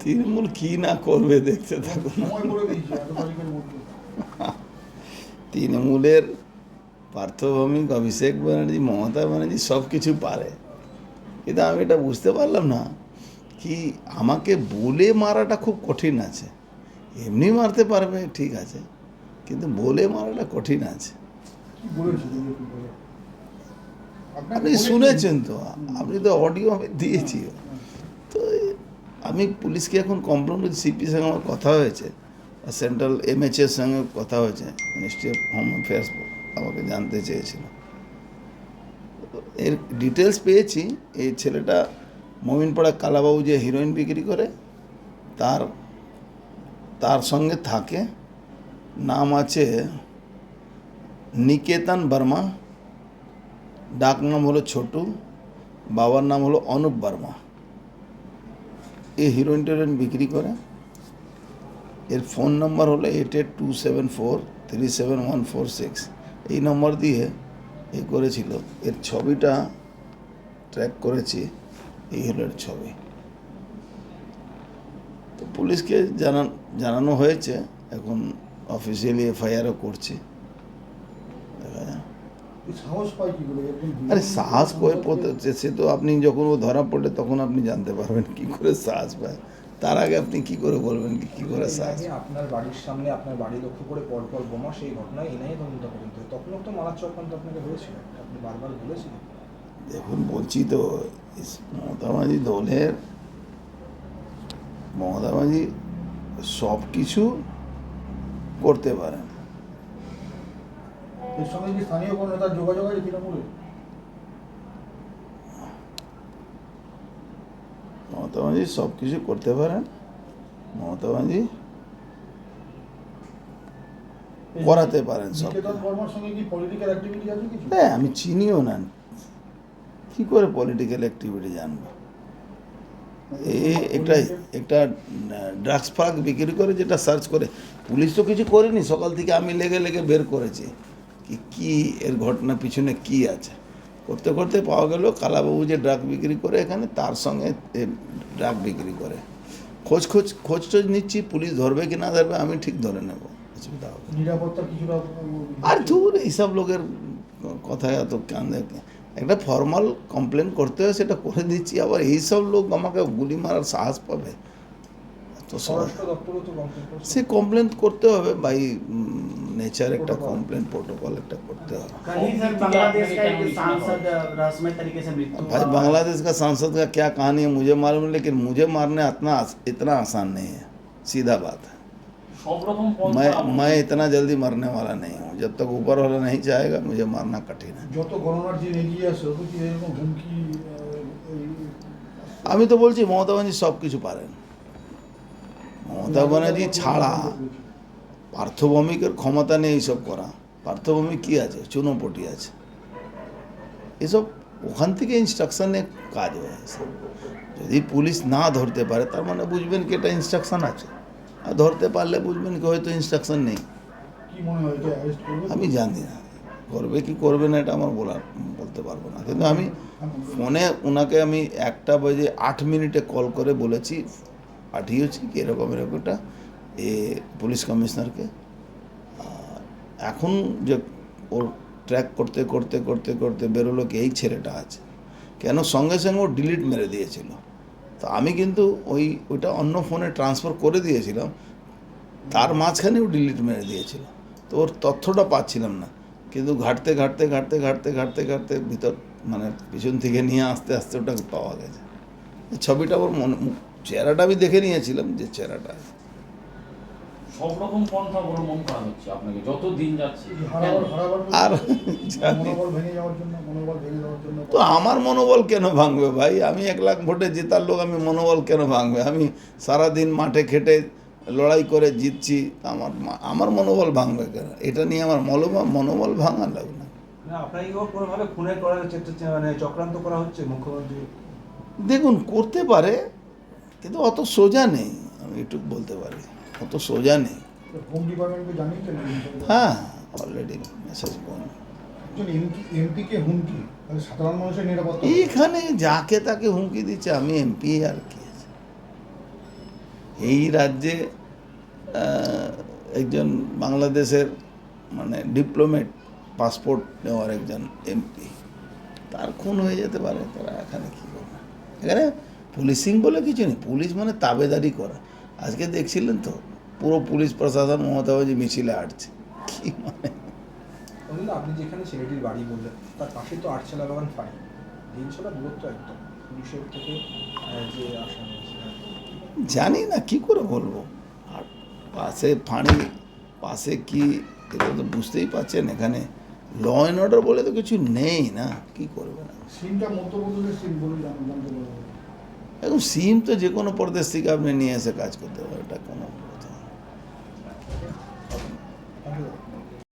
তৃণমূল কি না করবে দেখতে থাকুন। তৃণমূলের পার্থভৌমিক অভিষেক ব্যানার্জি মমতা ব্যানার্জি সব কিছু পারে। কিন্তু আমি এটা বুঝতে পারলাম না কি আমাকে বলে মারাটা খুব কঠিন আছে। এমনি মারতে পারবে ঠিক আছে। কিন্তু বলে মারাটা কঠিন আছে কি বলেছে বিজেপি বলে আপনাকে আপনি শুনেছেন তো আপনি তো অডিও আমি দিয়েছি। তো আমি পুলিশকে এখন কমপ্লেন করছি সিপির সঙ্গে আমার কথা হয়েছে সেন্ট্রাল এমএচএর সঙ্গে কথা হয়েছে মিনিস্ট্রি অফ হোম অ্যাফেয়ার্স আমাকে জানতে চেয়েছিল। এর ডিটেলস পেয়েছি এই ছেলেটা মমিনপাড়া কালাবাবু যে হিরোইন বিক্রি করে তার তার সঙ্গে থাকে নাম আছে নিকেতন বর্মা। ডাক নাম হলো ছোটু, বাবার নাম হলো অনুপ বর্মা। এ হিরোইন টেরোইন বিক্রি করে। এর ফোন নাম্বার হলো eight eight two seven four three seven one four six এই নম্বর দিয়ে এ করেছিল। এর ছবিটা ট্র্যাক করেছি, এই হলো এর ছবি। তো পুলিশকে জানান, জানানো হয়েছে, এখন অফিসিয়ালি এফআইআরও করছে দেখা যাক এই সাহস পায় কি করে এরকম আরে সাহস পড়তে সে তো আপনি যখন ও ধরা পড়লে তখন আপনি জানতে পারবেন কি করে সাহস পায়। তার আগে আপনি কি করে বলবেন কি কি করে সাহস আপনার বাড়ির সামনে আপনার বাড়ি লক্ষ্য করে পরপর বোমা সেই ঘটনায় এনআইএ তদন্ত পর্যন্ত তখনও তো মারার চক্রান্ত আপনাকে হয়েছিল। আপনি বারবার বলেছিলেন। দেখুন বলছি তো ইস- মমতা মাঝি দলের মমতা মাঝি সব কিছু করতে পারেন। এর সঙ্গে কি স্থানীয় কোনো নেতার যোগাযোগ আছে তৃণমূলে মমতা মাঝি সব কিছু করতে পারেন। মমতা মাঝি করাতে পারেন সব। হ্যাঁ আমি চিনিও না। কি করে পলিটিক্যাল অ্যাক্টিভিটি জানব? এ একটা একটা ড্রাগস ফাগ বিক্রি করে যেটা সার্চ করে। পুলিশ তো কিছু করেনি সকাল থেকে আমি লেগে লেগে বের করেছি। কি কি এর ঘটনা পিছনে কি আছে? করতে করতে পাওয়া গেল কালাবাবু যে ড্রাগ বিক্রি করে এখানে তার সঙ্গে ড্রাগ বিক্রি করে। খোঁজ খোঁজ খোঁজ টোজ নিচ্ছি পুলিশ ধরবে কি না ধরবে আমি ঠিক ধরে নেব। অসুবিধা হবে আর দূর এইসব লোকের কথায় এত কান দেখে একটা ফর্মাল কমপ্লেন করতে হয় সেটা করে দিচ্ছি আবার এইসব লোক আমাকে গুলি মারার সাহস পাবে। তো স্বরাষ্ট্র দপ্তরও তো কমপ্লেন করছে সে কমপ্লেন করতে হবে বাই নেচার একটা কমপ্লেন প্রোটোকল একটা করতে হবে कल ही सर बांग्लादेश का एक सांसद रहस्यमय तरीके से मृत्यु भाई हुआ। बांग्लादेश का सांसद का क्या कहानी है मुझे मालूम है लेकिन मुझे मारने इतना इतना आसान नहीं है सीधा बात है সব রকম পন্থা मैं অবলম্বন मैं इतना जल्दी मरने वाला नहीं हूँ जब तक ऊपर वाला नहीं चाहेगा मुझे मारना कठिन है যত গণনার দিন এগিয়ে আসে তত কি এরকম হুমকি আহ, এই- আমি তো বলছি মমতা ব্যানার্জি সব কিছু পারেন মমতা ব্যানার্জি ছাড়া পার্থভৌমিকের ক্ষমতা নেই এইসব করা। পার্থভৌমিক কী আছে? চুনোপটি আছে। এসব ওখান থেকে ইনস্ট্রাকশনে কাজ হয়ে এসব যদি পুলিশ না ধরতে পারে তার মানে বুঝবেন কি এটা ইনস্ট্রাকশন আছে। আর ধরতে পারলে বুঝবেন কি হয়তো ইনস্ট্রাকশন নেই। আমি জানি না। করবে কি করবে না এটা আমার বলার বলতে পারব না। কিন্তু আমি ফোনে ওনাকে আমি একটা বাজে আট মিনিটে কল করে বলেছি। পাঠিয়েছি কি এরকম এরকম একটা, এ পুলিশ কমিশনারকে। এখন যে ওর ট্র্যাক করতে করতে করতে করতে বেরোলো কি, এই ছেলেটা আছে। কেন? সঙ্গে সঙ্গে ও ডিলিট মেরে দিয়েছিল। তো আমি কিন্তু ওই, ওইটা অন্য ফোনে ট্রান্সফার করে দিয়েছিলাম, তার মাঝখানেও ডিলিট মেরে দিয়েছিল। তো ওর তথ্যটা পাচ্ছিলাম না। কিন্তু ঘাটতে ঘাটতে ঘাটতে ঘাটতে ঘাটতে ঘাটতে ভিতর মানে পিছন থেকে নিয়ে আস্তে আস্তে ওটা পাওয়া গেছে। ছবিটা ওর মনে চেহারাটা আমি দেখে নিয়েছিলাম যে চেহারাটা। সব রকম পন্থা অবলম্বন করা হচ্ছে আপনাকে যত দিন যাচ্ছে। এই হারাবার হারাবার আর জানি। মনোবল ভেঙে যাওয়ার জন্য মনোবল ভেঙে যাওয়ার জন্য তো আমার মনোবল কেন ভাঙবে ভাই? আমি এক লাখ ভোটে জেতার লোক আমি মনোবল কেন ভাঙবে? আমি সারাদিন মাঠে খেটে লড়াই করে জিতছি আমার আমার মনোবল ভাঙবে কেন? এটা নিয়ে আমার মনোবল মনোবল ভাঙা লাগবে না। কোনোভাবে খুনের করার মানে চক্রান্ত করা হচ্ছে মুখ্যমন্ত্রী? দেখুন করতে পারে কিন্তু অত সোজা নেই আমি একটু বলতে পারি অত সোজা নেই? হ্যাঁ অলরেডি মেসেজ নিরাপত্তা এইখানে যাকে তাকে হুমকি দিচ্ছে আমি এমপি আর কি এই রাজ্যে একজন বাংলাদেশের মানে ডিপ্লোমেট পাসপোর্ট নেওয়ার একজন এমপি তার খুন হয়ে যেতে পারে তারা এখানে কী করবে? এখানে পুলিশিং বলে কিছু নেই। পুলিশ মানে তাবেদারি করা। আজকে দেখছিলেন তো পুরো পুলিশ প্রশাসন মমতা ব্যানার্জি মিছিলে আটছে কি মানে? আপনি যেখানে ছেলেটির বাড়ি বললেন তার পাশে তো আটচালা বাগান ফাঁড়ি দিনছলা দূরত্ব একদম। পুলিশের থেকে যে আসা হয়েছে জানি না কি করে বলব? আর পাশে ফাঁড়ি পাশে কি এটা তো বুঝতেই পারছেন এখানে ল অ্যান্ড অর্ডার বলে তো কিছু নেই না কি করবে না সিনটা মধ্যপ্রদেশের সিন বলে জান- জানতে পারব। এখন সিম তো যে কোনো প্রদেশ থেকে আপনি নিয়ে এসে কাজ করতে পারেন, এটা কোনো